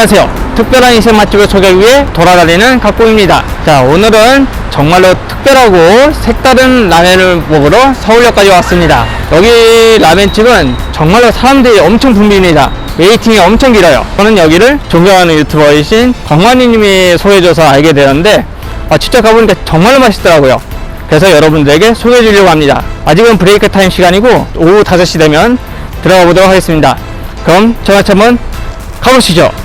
안녕하세요. 특별한 인생 맛집을 소개하기 위해 돌아다니는 각봉입니다. 자, 오늘은 정말로 특별하고 색다른 라면을 먹으러 서울역까지 왔습니다. 여기 라면집은 정말로 사람들이 엄청 붐빕니다. 웨이팅이 엄청 길어요. 저는 여기를 존경하는 유튜버이신 광만이님이 소개해줘서 알게 되는데, 아, 직접 가보니까 정말로 맛있더라고요. 그래서 여러분들에게 소개해 주려고 합니다. 아직은 브레이크 타임 시간이고, 오후 5시 되면 들어가 보도록 하겠습니다. 그럼 한번 가보시죠.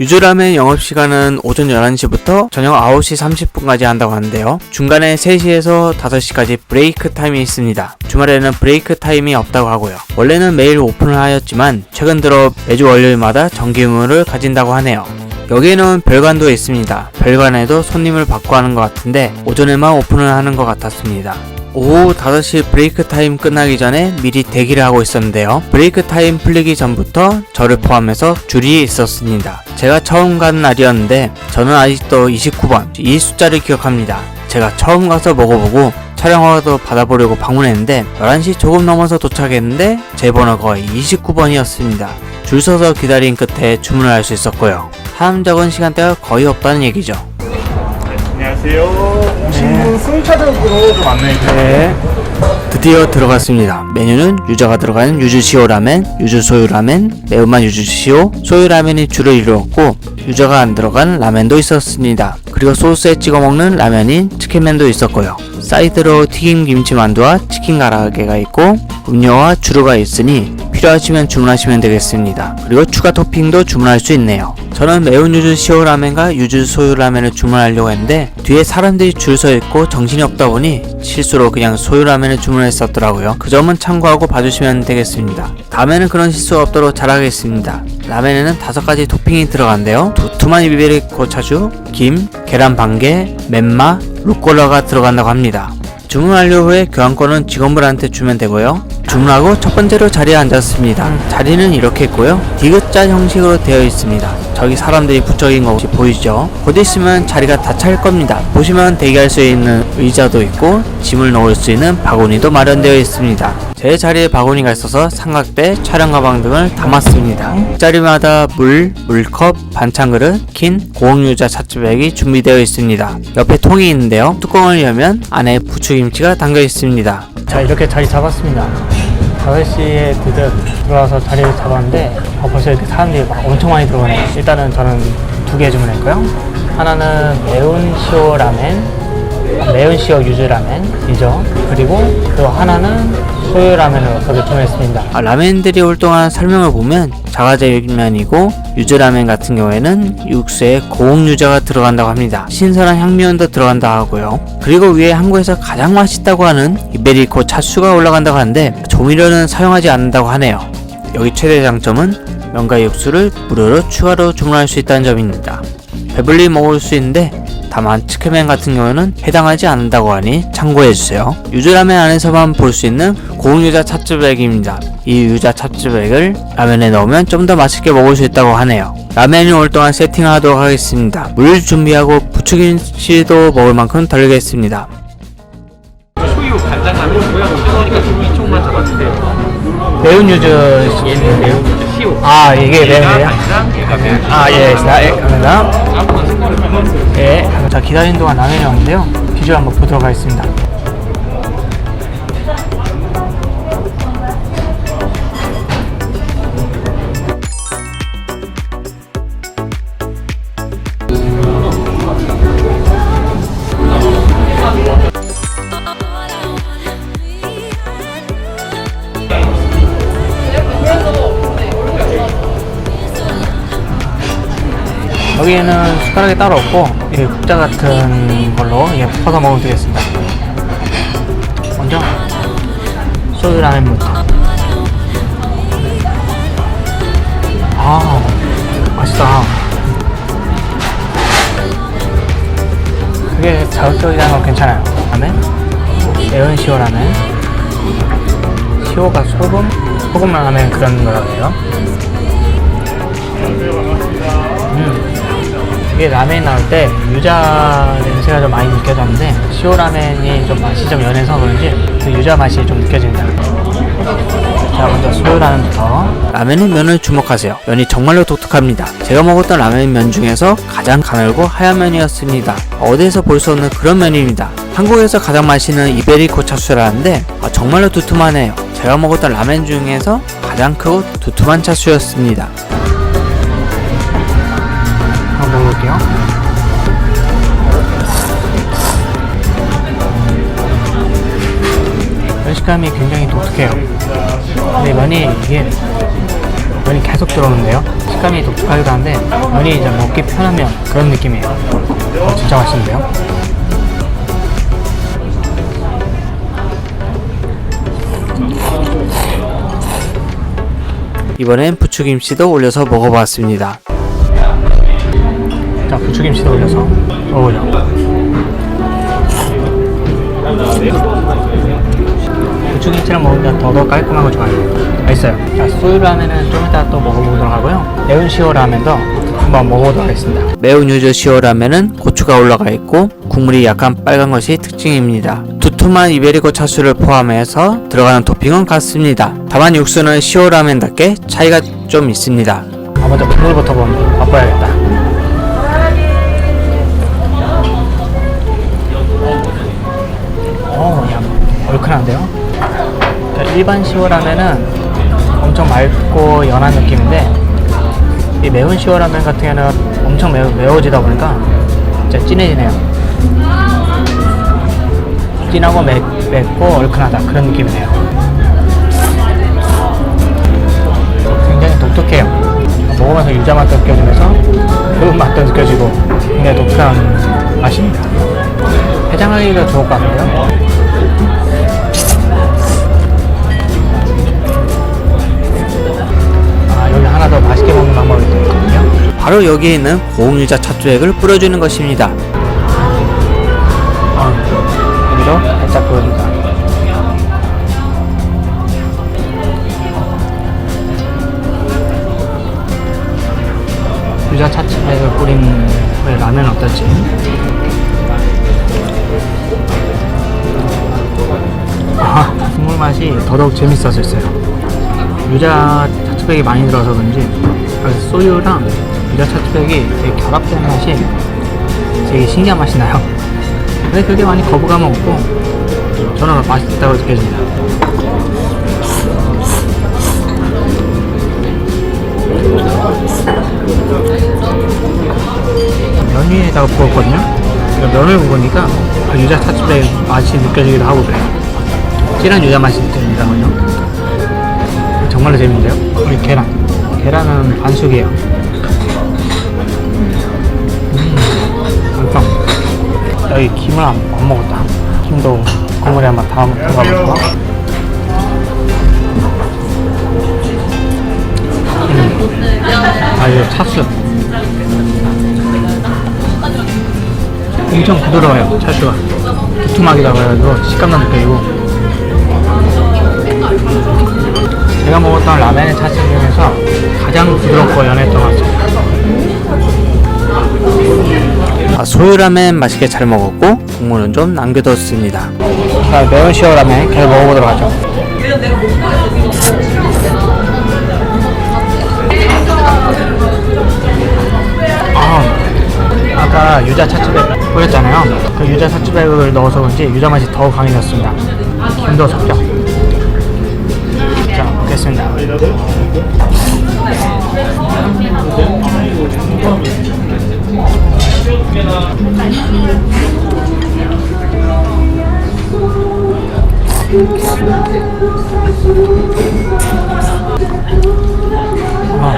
유즈라멘 영업시간은 오전 11시부터 저녁 9시 30분까지 한다고 하는데요. 중간에 3시에서 5시까지 브레이크 타임이 있습니다. 주말에는 브레이크 타임이 없다고 하고요. 원래는 매일 오픈을 하였지만 최근 들어 매주 월요일마다 정기 의무를 가진다고 하네요. 여기에는 별관도 있습니다. 별관에도 손님을 받고 하는 것 같은데 오전에만 오픈을 하는 것 같았습니다. 오후 5시 브레이크 타임 끝나기 전에 미리 대기를 하고 있었는데요. 브레이크 타임 풀리기 전부터 저를 포함해서 줄이 있었습니다. 제가 처음 간 날이었는데 저는 아직도 29번 이 숫자를 기억합니다. 제가 처음 가서 먹어보고 촬영허가도 받아보려고 방문했는데 11시 조금 넘어서 도착했는데 제 번호가 29번이었습니다. 줄 서서 기다린 끝에 주문을 할 수 있었고요. 사람 적은 시간대가 거의 없다는 얘기죠. 안녕하세요. 오신 분 승차적으로 좀 안내해 주세요. 네. 드디어 들어갔습니다. 메뉴는 유자가 들어가는 유즈시오 라멘, 유즈소유 라멘, 매운맛 유즈시오, 소유 라멘이 주를 이루었고 유자가 안 들어간 라멘도 있었습니다. 그리고 소스에 찍어 먹는 라면인 치킨맨도 있었고요. 사이드로 튀김 김치 만두와 치킨 가라게가 있고 음료와 주류가 있으니 필요하시면 주문하시면 되겠습니다. 그리고 추가 토핑도 주문할 수 있네요. 저는 매운 유즈 시오 라멘과 유즈 소유 라멘을 주문하려고 했는데 뒤에 사람들이 줄 서 있고 정신이 없다 보니 실수로 그냥 소유 라멘을 주문했었더라고요. 그 점은 참고하고 봐주시면 되겠습니다. 다음에는 그런 실수 없도록 잘하겠습니다. 라멘에는 다섯 가지 토핑이 들어간대요. 두툼한 이베리 고차주, 김, 계란 반개, 멘마, 루꼴라가 들어간다고 합니다. 주문 완료 후에 교환권은 직원분한테 주면 되고요. 주문하고 첫 번째로 자리에 앉았습니다. 자리는 이렇게 있고요. 디귿자 형식으로 되어 있습니다. 저기 사람들이 거 혹시 보이죠? 곧 있으면 자리가 다 찰 겁니다. 보시면 대기할 수 있는 의자도 있고 짐을 넣을 수 있는 바구니도 마련되어 있습니다. 제 자리에 바구니가 있어서 삼각대, 촬영 가방 등을 담았습니다. 자리마다 물, 물컵, 반찬 그릇, 킨, 고흥유자 차츠백이 준비되어 있습니다. 옆에 통이 있는데요. 뚜껑을 열면 안에 부추김치가 담겨 있습니다. 자 이렇게 자리 잡았습니다 5시에 드디어 들어와서 자리를 잡았는데 어, 벌써 이렇게 사람들이 막 엄청 많이 들어가네요. 일단은 저는 두 개 주문했고요. 하나는 매운 시오 라멘 매운 시오 유즈 라멘이죠. 그리고 또 하나는 소유 라멘으로 저도 주문했습니다. 아, 라멘들이 올 동안 설명을 보면 자가제면이고 유즈라멘 같은 경우에는 육수에 고흥 유자가 들어간다고 합니다. 신선한 향미원도 들어간다 하고요. 그리고 위에 한국에서 가장 맛있다고 하는 이베리코 차수가 올라간다고 하는데 조미료는 사용하지 않는다고 하네요. 여기 최대 장점은 면과 육수를 무료로 추가로 주문할 수 있다는 점입니다. 배불리 먹을 수 있는데 다만 치크맨 같은 경우는 해당하지 않는다고 하니 참고해주세요. 유즈라멘 안에서만 볼 수 있는 고흥유자 차츠백입니다. 이 유자 차츠백을 라면에 넣으면 좀 더 맛있게 먹을 수 있다고 하네요. 라면이 올 동안 세팅하도록 하겠습니다. 물 준비하고 부추김치도 먹을 만큼 덜겠습니다. 초유 간장 라면이고요. 그러니까 이쪽만 잡았는데 매운 유즈 얘는 매운 유즈 시오. 아 이게 매운? 간장, 얘가 매운. 아예 예, 감사합니다 예. 자 기다리는 동안 라면이 왔는데요 비주얼 한번 보도록 하겠습니다 숟가락이 따로 없고 이 국자 같은 걸로 이렇게 퍼서 먹으면 되겠습니다. 먼저 소유 라면부터. 아 맛있다. 그게 자극적이라는 건 괜찮아요. 라면. 시오가 소금 소금만 하면 그런 거라고 해요. 음. 이게 라면이 나올 때 유자 냄새가 좀 많이 느껴졌는데 시오 라면이 좀 맛이 좀 연해서 그런지 그 유자 맛이 좀 느껴집니다. 자 먼저 소유라면부터. 라면의 면을 주목하세요. 면이 정말로 독특합니다. 제가 먹었던 라면 면 중에서 가장 가늘고 하얀 면이었습니다. 어디에서 볼 수 없는 그런 면입니다. 한국에서 가장 맛있는 이베리코 차수라는데 아, 정말로 두툼하네요. 제가 먹었던 라면 중에서 가장 크고 두툼한 차수였습니다 식감이 굉장히 독특해요. 근데 면이 이게 면이 계속 들어오는데요. 식감이 독특하기도 한데 면이 이제 먹기 편하면 그런 느낌이에요. 어, 진짜 맛있는데요. 이번엔 부추김치도 올려서 먹어봤습니다. 자, 부추김치도 올려서 먹어보죠. 부추김치랑 먹으면 더더 깔끔하고 좋아요. 맛있어요. 자, 소유라면은 좀 이따 또 먹어보도록 하고요. 매운 시오라면도 한번 먹어보도록 하겠습니다. 매운 유저 시오라면은 고추가 올라가 있고 국물이 약간 빨간 것이 특징입니다. 두툼한 이베리코 차수를 포함해서 들어가는 토핑은 같습니다. 다만 육수는 시오라면답게 차이가 좀 있습니다. 아, 먼저 국물부터 한번 맛봐야겠다. 얼큰한데요? 자, 일반 시오라면은 엄청 맑고 연한 느낌인데 이 매운 시오라면 같은 경우는 엄청 매우, 매워지다 보니까 진짜 진해지네요. 진하고 매, 맵고 얼큰하다 그런 느낌이네요. 굉장히 독특해요. 먹으면서 유자 맛도 느껴지면서 매운 맛도 느껴지고 굉장히 독특한 맛입니다. 해장하기가 좋을 것 같고요. 하나 더 맛있게 먹는 방법이 또 있거든요. 바로 여기에 있는 고흥유자 차주액을 뿌려주는 것입니다. 어, 여기로 살짝 보여줍니다. 유자 차주액을 뿌린 라면 어떨지. 아, 국물 맛이 더더욱 재밌어졌어요. 유자 차츠백이 많이 들어서 그런지 소유랑 유자 차츠백이 되게 결합된 맛이 되게 신기한 맛이 나요. 근데 그게 많이 거부감은 없고 저는 맛있다고 느껴집니다. 면 위에다가 구웠거든요. 그러니까 면을 구우니까 그 유자 차츠백 맛이 느껴지기도 하고 그래요. 진한 유자 맛이 느껴집니다, 그죠? 정말로 재밌는데요? 우리 계란. 계란은 반숙이에요. 음, 완성. 여기 김을 안, 안 먹었다. 김도 국물에 한번 담아 담가볼까? 음. 아, 이거 차수. 엄청 부드러워요, 차슈가. 두툼하기도 하고 해가지고 식감도 느껴지고. 제가 먹었던 라멘의 차트 중에서 가장 부드럽고 연했던 것 같아요. 아, 소유라멘 맛있게 잘 먹었고 국물은 좀 남겨뒀습니다. 자, 매운 시오라멘 계속 먹어보도록 하죠. 아, 아까 유자 차츠백 뿌렸잖아요. 그 유자 차츠백을 넣어서 그런지 유자 맛이 더 강해졌습니다. 김도 섞여. 자, 먹겠습니다. 아.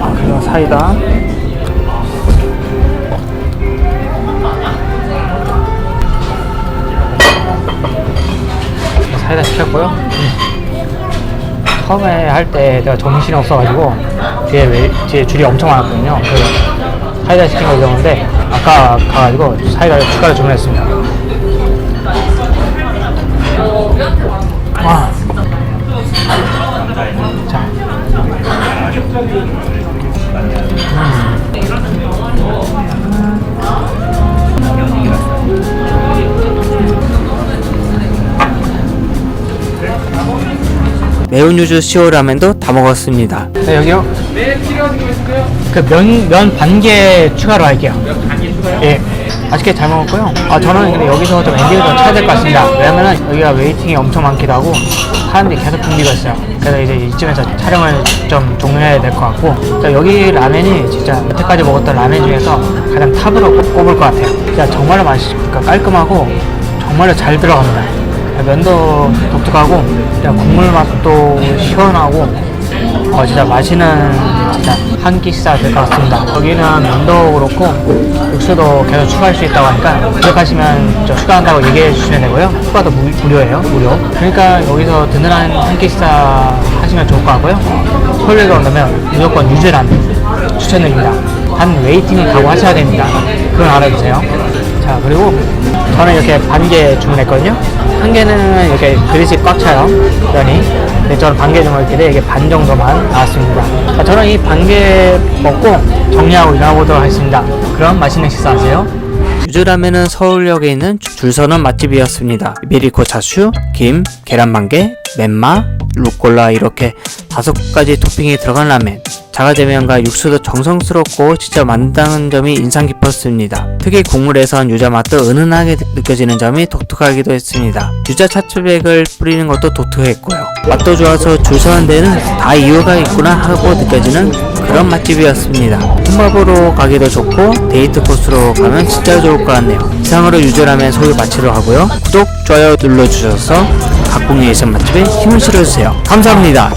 아, 그리고 사이다. 시켰고요. 처음에 할 때 내가 정신이 없어가지고 뒤에 왜, 뒤에 줄이 엄청 많았거든요. 그래서 사이다 시킨 거 있었는데 아까 가가지고 사이다 추가로 주문했습니다. 매운 유주 시오 라멘도 다 먹었습니다. 네, 여기요. 네, 필요하신 거 있으세요? 그 면, 면 반 개 추가로 할게요. 몇 단계 추가요? 예. 맛있게 잘 먹었고요. 아, 저는 근데 여기서 좀 엔딩을 좀 쳐야 될 것 같습니다. 왜냐면은 여기가 웨이팅이 엄청 많기도 하고 사람들이 계속 붐비고 있어요. 그래서 이제 이쯤에서 촬영을 좀 종료해야 될 것 같고 자, 여기 라면이 진짜 여태까지 먹었던 라면 중에서 가장 탑으로 꼽- 꼽을 것 같아요. 진짜 정말로 맛있고 깔끔하고 정말로 잘 들어갑니다. 면도 독특하고 그냥 국물 맛도 시원하고 어, 진짜 맛있는 진짜 한 끼 식사 될 것 같습니다. 여기는 면도 그렇고 육수도 계속 추가할 수 있다고 하니까 구독하시면 저 추가한다고 얘기해 주시면 되고요. 추가도 무, 무료예요, 무료. 그러니까 여기서 든든한 한 끼 식사 하시면 좋을 것 같고요. 서울에 온다면 무조건 유즈라면 추천드립니다. 단 웨이팅을 가고 하셔야 됩니다. 그건 알아주세요. 자 그리고 저는 이렇게 반 개 주문했거든요. 한 개는 이렇게 그릇이 꽉 차요. 면이. 근데 저는 반 개 주문했길래 이게 반 정도만 나왔습니다. 자, 저는 이 반 개 먹고 정리하고 일어나보도록 하겠습니다. 그럼 맛있는 식사하세요. 유즈라멘은 서울역에 있는 줄서는 맛집이었습니다. 미리코 차슈, 김, 계란 반개, 멘마, 루꼴라 이렇게 다섯 가지 토핑이 들어간 라멘. 자가제면과 육수도 정성스럽고 직접 만드는 점이 인상 깊었습니다. 특히 국물에선 유자 맛도 은은하게 느껴지는 점이 독특하기도 했습니다. 유자 차츠백을 뿌리는 것도 독특했고요. 맛도 좋아서 줄 서는 데는 다 이유가 있구나 하고 느껴지는 그런 맛집이었습니다. 혼밥으로 가기도 좋고 데이트 코스로 가면 진짜 좋을 것 같네요. 이상으로 유저라면 소개 마치러 하고요. 구독, 좋아요 눌러주셔서 예전 맛집에 힘을 실어주세요. 감사합니다.